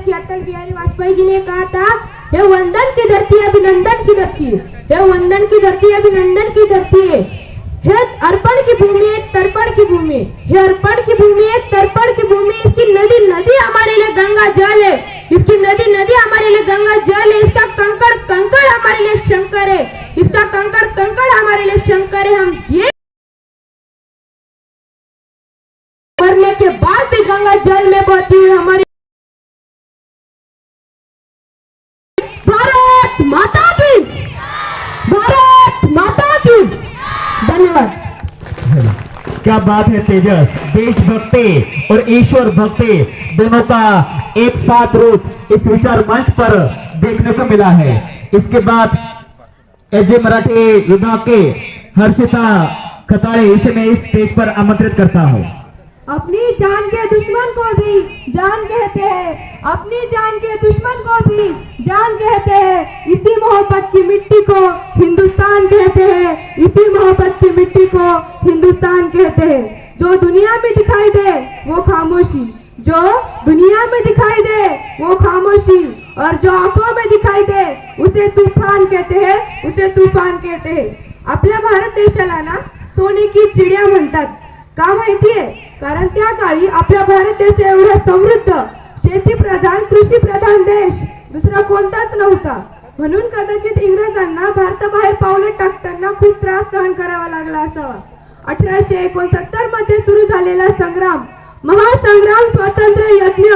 कि अटल बिहारी वाजपेयी जी ने कहा था हे वंदन की धरती अभिनंदन की धरती हे। वंदन की धरती अभिनंदन की धरती है। हे अर्पण की भूमि है, तर्पण की भूमि हे। अर्पण की भूमि है, तर्पण की भूमि इसकी नदी नदी हमारे लिए गंगा जल है। इसकी नदी नदी हमारे लिए गंगा जल है। इसका कंकड़ कंकड़ हमारे लिए शंकर है। इसका कंकड़ कंकड़ हमारे लिए शंकर है। हम ये माता की। भारत माता की। धन्यवाद। क्या बात है तेजस? देशभक्ति और ईश्वर भक्ति दोनों का एक साथ रूप इस विचार मंच पर देखने को मिला है। इसके बाद एजे मराठी विभाग के हर्षिता खताड़े इसे मैं इस स्टेज पर आमंत्रित करता हूँ। अपनी जान के दुश्मन को भी जान कहते हैं। अपनी जान के दुश्मन को भी जान कहते हैं। इसी मोहब्बत की मिट्टी को हिंदुस्तान कहते हैं। इसी मोहब्बत की मिट्टी को हिंदुस्तान कहते हैं। जो दुनिया में दिखाई दे, वो खामोशी। जो दुनिया में दिखाई दे, वो खामोशी। और जो आँखों में दिखाई दे, उसे तूफ़ान कहते हैं। उसे तूफ़ान कहते हैं। आपल्या भारत देशाला ना सोनेकी चिडिया म्हणतात का माहितीये कारण त्या काळी आपला भारत देश एवढा समृद्ध शेती प्रधान कृषी प्रधान देश दुसरा कोणताच नव्हता. म्हणून कदाचित इंग्रजांना भारताबाहेर पावलं टाकताना खूप त्रास सहन करावा लागला असावा. अठराशे एकोणसत्तरमध्ये सुरू झालेला संग्राम महासंग्राम स्वातंत्र्य यज्ञ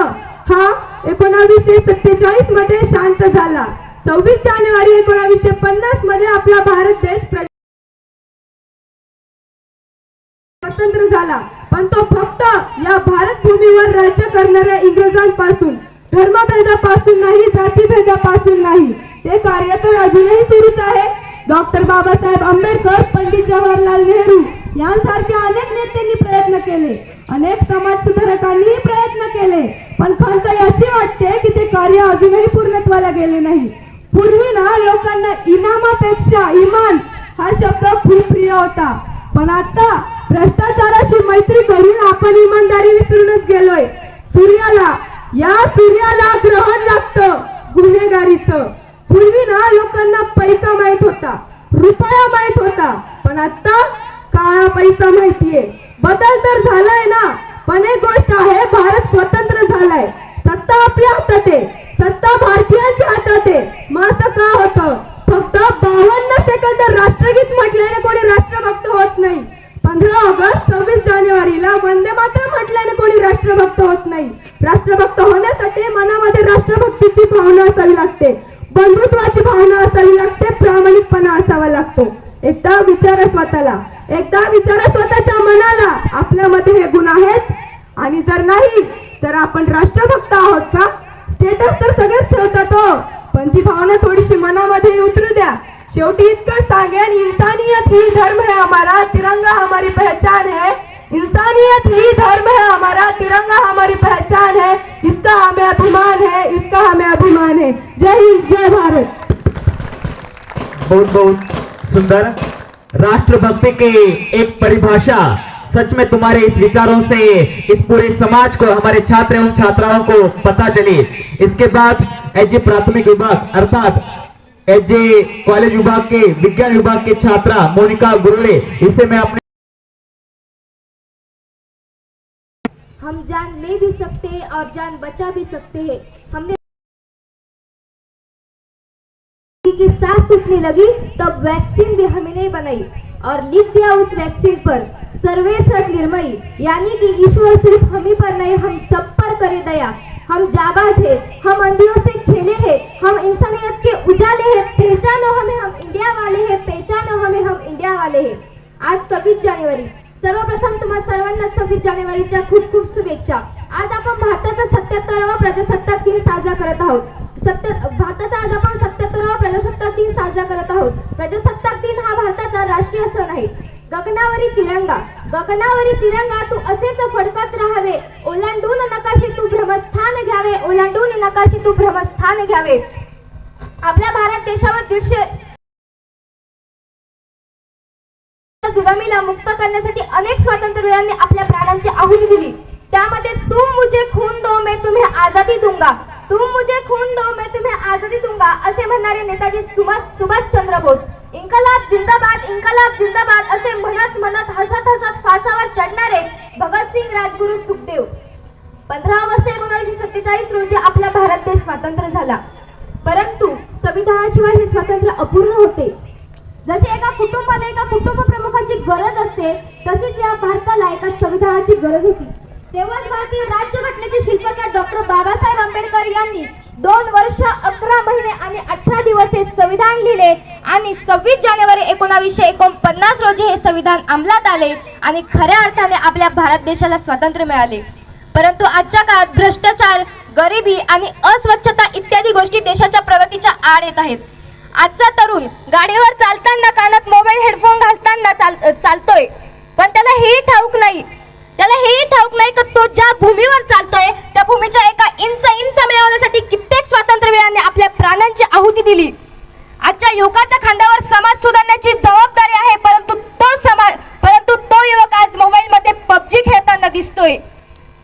हा एकोणावीसशे सत्तेचाळीसमध्ये शांत झाला. सव्वीस जानेवारी एकोणावीसशे पन्नासमध्ये आपला भारत देश स्वतंत्र झाला. पण तो फक्त या भारत भूमीवर राज्य करणाऱ्या इंग्रजांपासून धर्मभेदापासून नाही जातीभेदापासून नाही. ते कार्य तर अजूनही सुरूच आहे. डॉक्टर बाबासाहेब आंबेडकर पंडित जवाहरलाल नेहरू यांसारख्या अनेक नेत्यांनी प्रयत्न केले. अनेक समाज सुधारकांनीही प्रयत्न केले. पण खंत याची वाटते की ते कार्य अजूनही पूर्णत्वाला गेले नाही. पूर्वी ना लोकांना इनामापेक्षा इमान हा शब्द खूप प्रिय होता. पण आता भ्रष्टाचाराशी मैत्री करून आपण इमानदारी विसरूनच गेलोय. सूर्याला या सूर्याला ग्रहण लागतं गुन्हेगारीचं. पूर्वी ना लोकांना पैसा माहीत होता रुपया माहीत होता पण आता काळा पैसा माहितीये. बदल तर झालाय ना पण एक गोष्ट आहे भारत स्वतंत्र झालाय सत्ता आपल्या हातात आहे सत्ता भारतीयांच्या हातात आहे मग असं का होतं फक्त बावन्न सेकंद राष्ट्रगीत म्हटल्याने कोणी राष्ट्रभक्त होत नाही पंधरा ऑगस्ट सव्वीस जानेवारीला वंदे मात्र म्हटल्याने कोणी राष्ट्रभक्त होत नाही. राष्ट्रभक्त होण्यासाठी मनामध्ये राष्ट्रभक्तीची भावना असावी लागते. बंधुत्वाची भावना असावी लागते प्रामाणिकपणा असावा लागतो. एकदा विचारा स्वतःला. एकदा विचारा स्वतःच्या मनाला. आपल्यामध्ये हे गुण आहेत. आणि जर नाही तर आपण राष्ट्रभक्त आहोत का? स्टेटस तर सगळेच ठेवतात हो. पण ती भावना थोडीशी मनामध्ये उतरू द्या. शेवटी इतकं सांगेन इंसानियत ही धर्म है हमारा तिरंगा हमारी पहचान है इंसानियत ही धर्म है हमारा पहचान है, इसका हमें अभिमान है, इसका हमें अभिमान है। जय हिंद, जय भारत। बहुत बहुत सुंदर राष्ट्रभक्ति की एक परिभाषा सच में तुम्हारे इस विचारों से इस पूरे समाज को, हमारे छात्र एवं छात्राओं को पता चली। इसके बाद एज प्राथमिक विभाग, अर्थात एज कॉलेज विभाग के विज्ञान विभाग के छात्रा मोनिका गुरुले इसे मैं अपने हम जान ले भी सकते हैं और जान बचा भी सकते हैं। हमने की सांस टूटने लगी, तब वैक्सीन भी हमें नहीं बनाई और लिख दिया उस वैक्सीन पर सर्वे सद निर्मयी यानी कि ईश्वर सिर्फ़ हम ही पर नहीं, हम सब पर करे दया। हम जाबाज है, हम अंधियों से खेले हैं, हम इंसानियत के उजाले हैं, पहचानो हमें, हम इंडिया वाले हैं, पहचानो हमें, हम इंडिया वाले हैं। आज सव्वीस जानेवारी, सर्वप्रथम तुम्हा सर्वांना सव्वीस जानेवारीच्या खूप खूप शुभेच्छा. आज आपण भारताचा सत्याहत्तरावा प्रजासत्ताक दिन साजरा करत आहोत. सत्य भारताचा आज आपण सत्याहत्तरावा प्रजासत्ताक दिन साजरा करत आहोत. प्रजासत्ताक दिन हा भारताचा राष्ट्रीय सण आहे. गगनावरी तिरंगा गगनावरी तिरंगा तू असेच फडकत राहावे. ओलांडून नकाशी तू भ्रमस्थान घ्यावे. ओलांडून नकाशी तू भ्रमस्थान घ्यावे. आपल्या भारत देशावर दीडशे जुलमीला मुक्त करण्यासाठी अनेक स्वातंत्र्यवीरांनी आपल्या प्राणांची आहुती दिली. त्यामध्ये तुम मुझे खून दो मैं तुम्हें आजादी दूंगा. तुम मुझे खून दो मैं तुम्हें आजादी दूंगा असे म्हणणारे नेताजी सुभाष सुभाषचंद्र बोस. इन्कलाब जिंदाबाद इन्कलाब जिंदाबाद असे म्हणत म्हणत हसत हसत फासावर चढणारे भगतसिंग राजगुरू सुखदेव. पंधरा ऑगस्ट एकोणीसशे सत्तेचाळीस रोजी आपला भारत देश स्वातंत्र्य झाला. परंतु संविधानाशिवाय हे स्वातंत्र्य अपूर्ण होते. जसे एका कुटुंबाला एका कुटुंब गरज असते तशीच या भारताला एका संविधानाची गरज होती. तेव्हाच भारतीय राज्यघटनेचे शिल्पकार डॉक्टर बाबासाहेब आंबेडकर यांनी दोन वर्ष अकरा महिने आणि अठरा दिवस हे संविधान लिहिले आणि सव्वीस जानेवारी एकोणावीसशे एकोणपन्नास रोजी हे संविधान अंमलात आले आणि खऱ्या अर्थाने आपल्या भारत देशाला स्वातंत्र्य मिळाले. परंतु आजच्या काळात भ्रष्टाचार गरिबी आणि अस्वच्छता इत्यादी गोष्टी देशाच्या प्रगतीच्या आड येत आहेत. आजचा तरुण गाडीवर चालताना कानात मोबाईल हेडफोन घालताना चाल चालतोय. पण त्याला हेही ठाऊक नाही. त्याला हेही ठाऊक नाही की तो ज्या भूमीवर चालतोय त्या भूमीच्या एका इंच इंच मिळवण्यासाठी कित्येक स्वातंत्र्यवीरांनी आपल्या प्राणांची आहुती दिली. आजच्या युवकाच्या खांद्यावर समाज सुधारण्याची जबाबदारी आहे परंतु तो समाज परंतु तो युवक आज मोबाईलमध्ये पबजी खेळताना दिसतोय.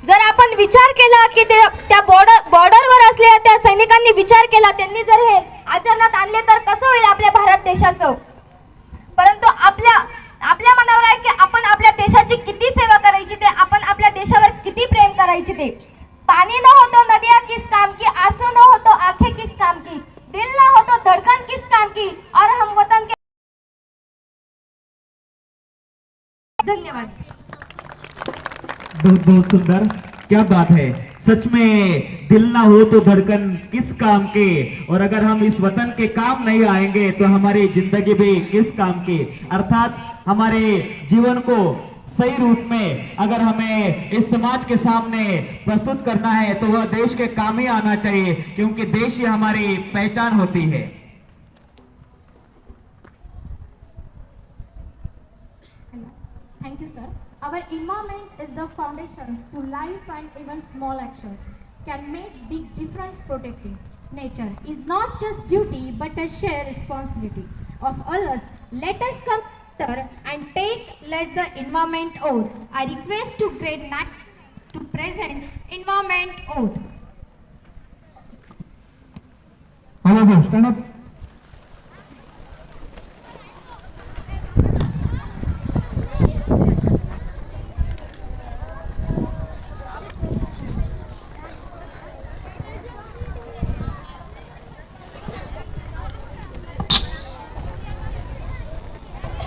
जर आपण विचार केला की ते त्या बॉर्डर बॉर्डरवर असलेल्या त्या सैनिकांनी विचार केला त्यांनी जर हे देशाची किती सेवा करायची ते? आपण आपल्या देशावर किती प्रेम करायची ते? पानी न होतो नदिया किस काम की, आँसू न होतो आँखें किस काम की, दिल न धड़कन किस काम की, और हम वतन के धन्यवाद। बहुत बहुत सुंदर। क्या बात है। सच में, दिल ना हो तो धड़कन किस काम के? और अगर हम इस वतन के काम नहीं आएँगे तो हमारी ज़िंदगी भी किस काम की? अर्थात हमारे जीवन को सही रूप में अगर हमें इस समाज के सामने प्रस्तुत करना है तो वह देश के काम ही आना चाहिए क्योंकि देश ही हमारी पहचान होती है Thank you, sir. Our environment is the foundation to life and even small actions can make big difference protecting. Nature is not just duty but a shared responsibility of all us. Let us come and the environment oath. I request to grade 9 to present environment oath. You, stand up.